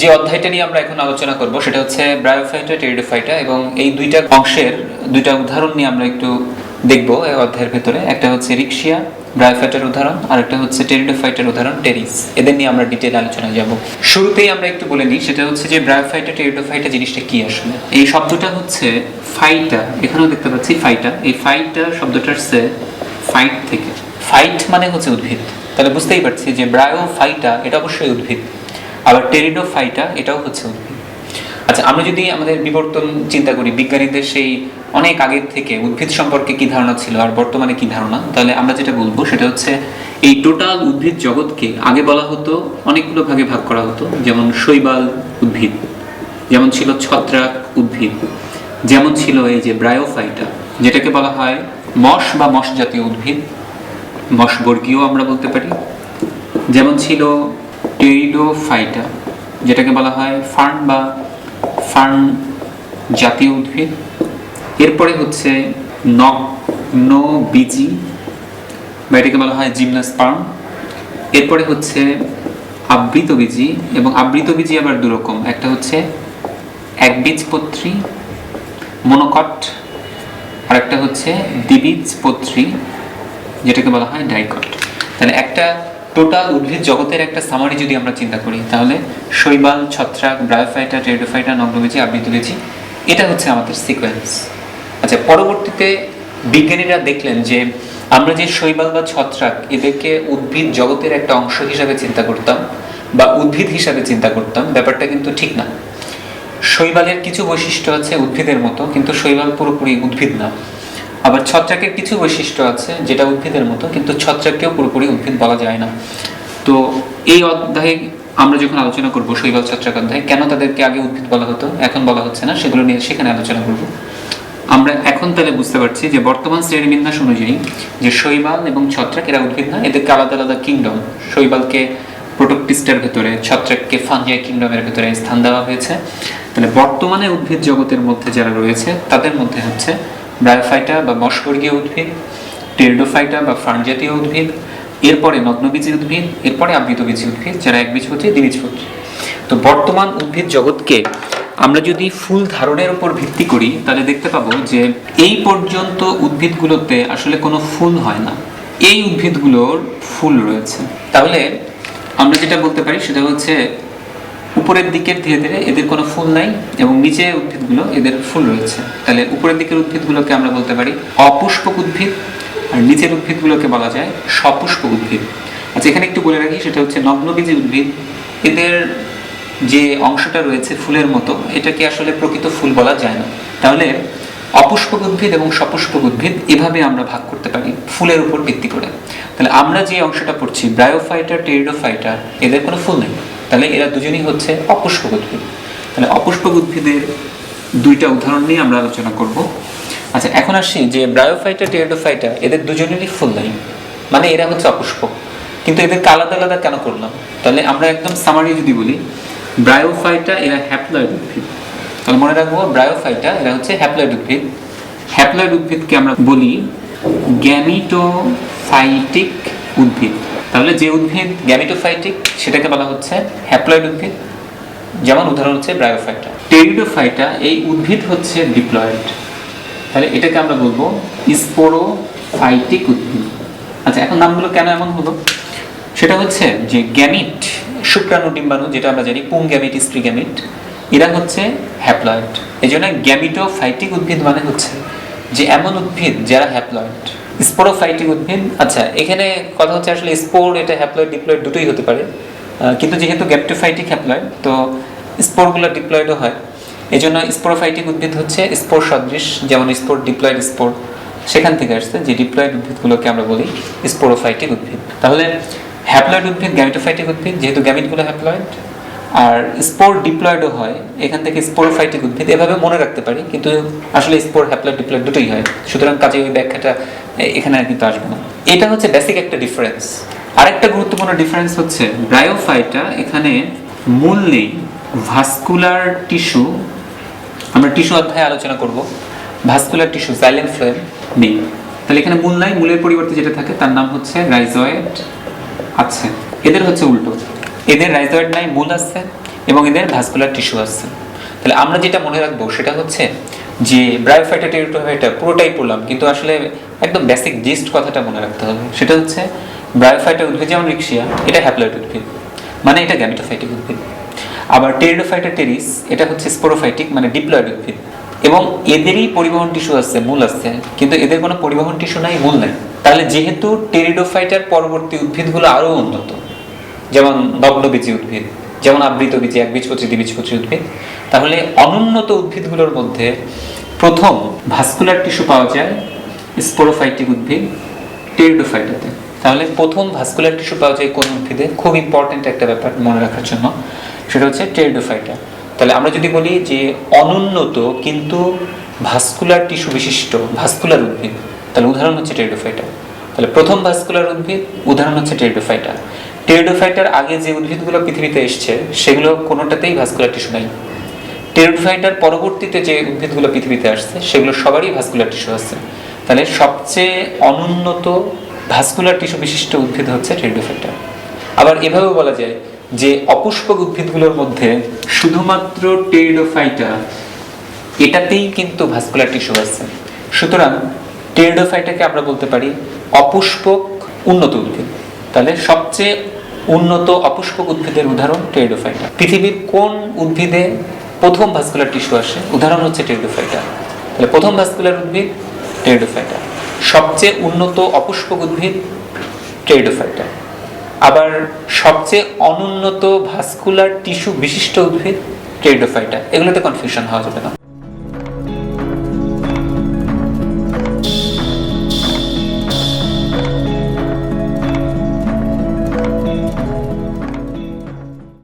যে অধ্যায়টা নিয়ে আমরা এখন আলোচনা করব, সেটা হচ্ছে ব্রায়োফাইটা টেরিডোফাইটা এবং এই দুইটা অংশের দুইটা উদাহরণ নিয়ে আমরা একটু দেখব এই অধ্যায়ের ভেতরে। একটা হচ্ছে রিক্সিয়া ব্রায়োফাইটার উদাহরণ আর একটা হচ্ছে টেরিডোফাইটার উদাহরণ টেরিস এদের নিয়ে আমরা ডিটেল আলোচনায় যাব। শুরুতেই আমরা একটু বলে নিই সেটা হচ্ছে যে ব্রায়োফাইটা টেরিডোফাইটা জিনিসটা কি আসলে? এই শব্দটা হচ্ছে ফাইটা এখানেও দেখতে পাচ্ছি ফাইটা এই ফাইটা শব্দটা হচ্ছে ফাইট থেকে। ফাইট মানে হচ্ছে উদ্ভিদ। তাহলে বুঝতেই পারছি যে ব্রায়ো ফাইটা এটা অবশ্যই উদ্ভিদ। আবার টেরিডো ফাইটা এটাও হচ্ছে উদ্ভিদ। আচ্ছা আমরা যদি আমাদের বিবর্তন চিন্তা করি, বিজ্ঞানীদের সেই অনেক আগের থেকে উদ্ভিদ সম্পর্কে কি ধারণা ছিল আর বর্তমানে কি ধারণা, তাহলে আমরা যেটা বলব সেটা হচ্ছে এই টোটাল উদ্ভিদ জগৎকে আগে বলা হতো, অনেকগুলো ভাগে ভাগ করা হতো, যেমন শৈবাল উদ্ভিদ, যেমন ছিল ছত্রাক উদ্ভিদ, যেমন ছিল এই যে ব্রায়োফাইটা, যেটাকে বলা হয় মশ বা মশ জাতীয় উদ্ভিদ মশবর্গীয় আমরা বলতে পারি, যেমন ছিল টেরিডোফাইটা যেটাকে বলা হয় ফার্ন বা ফার্ন জাতীয় উদ্ভিদ। এরপরে হচ্ছে নগ্ন বীজি, বা এটাকে বলা হয় জিমনাসপার্ম এরপরে হচ্ছে আবৃতবীজি এবং আবৃতবীজি আবার দুরকম একটা হচ্ছে একবীজপত্রী, মনোকট আর একটা হচ্ছে দ্বিবীজপত্রী, যেটাকে বলা হয় ডাইকট। তাহলে একটা টোটাল উদ্ভিদ জগতের একটা সামারি যদি আমরা চিন্তা করি, তাহলে শৈবাল, ছত্রাক ব্রায়োফাইটা টেরিডোফাইটা নগ্নবীজি আবৃতবীজি এটা হচ্ছে আমাদের সিকোয়েন্স আচ্ছা পরবর্তীতে বিজ্ঞানীরা দেখলেন যে আমরা যে শৈবাল বা ছত্রাক, এদেরকে উদ্ভিদ জগতের একটা অংশ হিসাবে চিন্তা করতাম বা উদ্ভিদ হিসাবে চিন্তা করতাম, ব্যাপারটা কিন্তু ঠিক না। শৈবালের কিছু বৈশিষ্ট্য আছে উদ্ভিদের মতো, কিন্তু শৈবাল পুরোপুরি উদ্ভিদ না। আবার ছত্রাকের কিছু বৈশিষ্ট্য আছে যেটা উদ্ভিদের মতো, কিন্তু ছত্রাককেও পুরোপুরি উদ্ভিদ বলা যায় না। তো এই অধ্যায়ে আমরা যখন আলোচনা করব, শৈবাল ছত্রাক অধ্যায়, কেন তাদেরকে আগে উদ্ভিদ বলা হতো, এখন বলা হচ্ছে না, সেগুলো নিয়ে সেখানে আলোচনা করব। আমরা এখন তাহলে বুঝতে পারছি যে বর্তমান শ্রেণীবিন্যাস অনুযায়ী যে শৈবাল এবং ছত্রাক, এরা উদ্ভিদ না, এদেরকে আলাদা আলাদা কিংডম শৈবালকে প্রোটোপিস্টের ভেতরে, ছত্রাককে ফাঞ্জিয়া কিংডমের ভেতরে স্থান দেওয়া হয়েছে। তাহলে বর্তমানে উদ্ভিদ জগতের মধ্যে যারা রয়েছে, তাদের মধ্যে হচ্ছে ব্রায়োফাইটা বা মশবর্গীয় উদ্ভিদ টেরিডোফাইটা বা ফার্ন জাতীয় উদ্ভিদ, এরপরে নগ্নবীজী উদ্ভিদ, এরপরে আবৃতবীজী উদ্ভিদ, যারা একবীজপত্রী দ্বিবীজপত্রী তো বর্তমান উদ্ভিদ জগৎকে আমরা যদি ফুল ধারণের উপর ভিত্তি করি, তাহলে দেখতে পাবো যে এই পর্যন্ত উদ্ভিদগুলোতে আসলে কোনো ফুল হয় না। এই উদ্ভিদগুলোর ফুল রয়েছে। তাহলে আমরা যেটা বলতে পারি, সেটা হচ্ছে উপরের দিকের ধীরে ধীরে এদের কোনো ফুল নাই এবং নিচে উদ্ভিদগুলো এদের ফুল রয়েছে। তাহলে উপরের দিকের উদ্ভিদগুলোকে আমরা বলতে পারি অপুষ্পক উদ্ভিদ, আর নিচের উদ্ভিদগুলোকে বলা যায় সপুষ্পক উদ্ভিদ। আচ্ছা এখানে একটু বলে রাখি, সেটা হচ্ছে নগ্নবীজী উদ্ভিদ। এদের যে অংশটা রয়েছে ফুলের মতো, এটাকে আসলে প্রকৃত ফুল বলা যায় না। তাহলে অপুষ্পক উদ্ভিদ এবং সপুষ্পক উদ্ভিদ এভাবে আমরা ভাগ করতে পারি, ফুলের উপর ভিত্তি করে। তাহলে আমরা যে অংশটা পড়ছি ব্রায়োফাইটা টেরিডোফাইটা এদের কোনো ফুল নেই। তাহলে এরা দুজনই হচ্ছে অপুষ্পক উদ্ভিদ তাহলে অপুষ্পক উদ্ভিদের দুইটা উদাহরণ নিয়ে আমরা আলোচনা করব। আচ্ছা এখন আসি যে ব্রায়োফাইটা টেরিডোফাইটা এদের দুজনেরই ফুল নাই মানে এরা হচ্ছে অপুষ্পক কিন্তু এদেরকে আলাদা আলাদা কেন করলাম? তাহলে আমরা একদম সামারি যদি বলি, ব্রায়োফাইটা এরা হ্যাপ্লয়েড উদ্ভিদ তাহলে মনে রাখব, ব্রায়োফাইটা এরা হচ্ছে হ্যাপ্লয়েড উদ্ভিদ হ্যাপ্লয়েড উদ্ভিদকে আমরা বলি গ্যামিটোফাইটিক উদ্ভিদ। তাহলে যে উদ্ভিদ গ্যামিটোফাইটিক সেটাকে বলা হচ্ছে হ্যাপ্লয়েড উদ্ভিদ। যেমন উদাহরণ হচ্ছে ব্রায়োফাইটা টেরিডোফাইটা এই উদ্ভিদ হচ্ছে ডিপ্লয়েড তাহলে এটাকে আমরা বলব স্পোরোফাইটিক উদ্ভিদ। আচ্ছা এখন নামগুলো কেন এমন হলো? সেটা হচ্ছে যে গ্যামিট শুক্রাণু ডিম্বাণু, যেটা আমরা জানি পুং গ্যামিট স্ত্রী গ্যামিট এরা হচ্ছে হ্যাপ্লয়েড এই জন্য গ্যামিটোফাইটিক উদ্ভিদ মানে হচ্ছে যে এমন উদ্ভিদ যারা হ্যাপ্লয়েড স্পোরোফাইটিক উদ্ভিদ আচ্ছা এখানে কথা হচ্ছে আসলে স্পোর এটা হ্যাপ্লয়েড ডিপ্লয়েড দুটোই হতে পারে। কিন্তু যেহেতু গ্যামিটোফাইটিক হ্যাপ্লয়েড তো স্পোরগুলো ডিপ্লয়েডও হয়। এই জন্য স্পোরোফাইটিক উদ্ভিদ হচ্ছে স্পোর সদৃশ, যেমন স্পোর ডিপ্লয়েড স্পোর সেখান থেকে আসছে, যে ডিপ্লয়েড উদ্ভিদগুলোকে আমরা বলি স্পোরোফাইটিক উদ্ভিদ। তাহলে হ্যাপ্লয়েড উদ্ভিদ গ্যামিটোফাইটিক উদ্ভিদ, যেহেতু গ্যামিটগুলো হ্যাপ্লয়েড আর স্পোর ডিপ্লয়েডও হয়, এখান থেকে স্পোরোফাইটিক উদ্ভিদ, এভাবে মনে রাখতে পারি, কিন্তু আসলে স্পোর হ্যাপ্লয়েড ডিপ্লয়েড দুটোই হয়। সুতরাং কাজে ওই ব্যাখ্যাটা এখানে আর কিন্তু আসবে না। এটা হচ্ছে বেসিক একটা ডিফারেন্স আরেকটা গুরুত্বপূর্ণ ডিফারেন্স হচ্ছে ব্রায়োফাইটা এখানে মূল নেই। ভাস্কুলার টিস্যু আমরা টিস্যু অধ্যায়ে আলোচনা করব। ভাস্কুলার টিস্যু সাইলেন্ট ফ্লোয়েম নেই। তাহলে এখানে মূল নাই, মূলের পরিবর্তে যেটা থাকে, তার নাম হচ্ছে রাইজয়েড আছে এদের হচ্ছে উল্টো। এদের রাইজয়েড নাই, মূল আছে এবং এদের ভাস্কুলার টিস্যু আছে। তাহলে আমরা যেটা মনে রাখব সেটা হচ্ছে যে ব্রায়োফাইটা টেরিটোফাইটা পুরোটাই পড়লাম কিন্তু আসলে একদম বেসিক জিস্ট কথাটা মনে রাখতে হবে। সেটা হচ্ছে ব্রায়োফাইটা উদ্ভিদ যেমন রিক্সিয়া এটা হ্যাপ্লয়েড উদ্ভিদ মানে এটা গ্যামিটোফাইটিক উদ্ভিদ। আবার টেরিডোফাইটা টেরিস, এটা হচ্ছে স্পোরোফাইটিক মানে ডিপ্লয়েড উদ্ভিদ। এবং এদেরই পরিবহন টিস্যু আছে, মূল আছে, কিন্তু এদের কোনো পরিবহন টিস্যু নাই, মূল নাই। তাহলে যেহেতু টেরিডোফাইটার পরবর্তী উদ্ভিদগুলো আরও উন্নত যেমন নগ্নবীজী উদ্ভিদ, যেমন আবৃত বীজী এক বীজপত্রী দ্বিবীজপত্রী উদ্ভিদ, তাহলে অনুন্নত উদ্ভিদগুলোর মধ্যে প্রথম ভাস্কুলার টিস্যু পাওয়া যায় স্পোরোফাইটিক উদ্ভিদ টেরিডোফাইটাতে তাহলে প্রথম ভাস্কুলার টিস্যু পাওয়া যায় কোন উদ্ভিদে? খুব ইম্পর্ট্যান্ট একটা ব্যাপার মনে রাখার জন্য, সেটা হচ্ছে টেরিডোফাইটা তাহলে আমরা যদি বলি যে অনুন্নত কিন্তু ভাস্কুলার টিস্যু বিশিষ্ট ভাস্কুলার উদ্ভিদ, তাহলে উদাহরণ হচ্ছে টেরিডোফাইটা তাহলে প্রথম ভাস্কুলার উদ্ভিদ, উদাহরণ হচ্ছে টেরিডোফাইটা টেরিডোফাইটার আগে যে উদ্ভিদগুলো পৃথিবীতে এসছে, সেগুলো কোনোটাতেই ভাস্কুলার টিস্যু নাই। টেরিডোফাইটার পরবর্তীতে যে উদ্ভিদগুলো পৃথিবীতে আসছে, সেগুলো সবারই ভাস্কুলার টিস্যু আছে। তাহলে সবচেয়ে অনুন্নত ভাস্কুলার টিস্যু বিশিষ্ট উদ্ভিদ হচ্ছে টেরিডোফাইটা আবার এভাবেও বলা যায় যে অপুষ্পক উদ্ভিদগুলোর মধ্যে শুধুমাত্র টেরিডোফাইটা এটাতেই কিন্তু ভাস্কুলার টিস্যু আছে। সুতরাং টেরিডোফাইটাকে আমরা বলতে পারি অপুষ্পক উন্নত উদ্ভিদ। তাহলে সবচেয়ে উন্নত অপুষ্পক উদ্ভিদের উদাহরণ টেরিডোফাইটা পৃথিবীর কোন উদ্ভিদে প্রথম ভাস্কুলার টিস্যু আসে? উদাহরণ হচ্ছে টেরিডোফাইটা তাহলে প্রথম ভাস্কুলার উদ্ভিদ টেরিডোফাইটা সবচেয়ে উন্নত অপুষ্পক উদ্ভিদ টেরিডোফাইটা আবার সবচেয়ে অনুন্নত ভাস্কুলার টিস্যু বিশিষ্ট উদ্ভিদ টেরিডোফাইটা এগুলোতে কনফিউশন হওয়া যাবে না।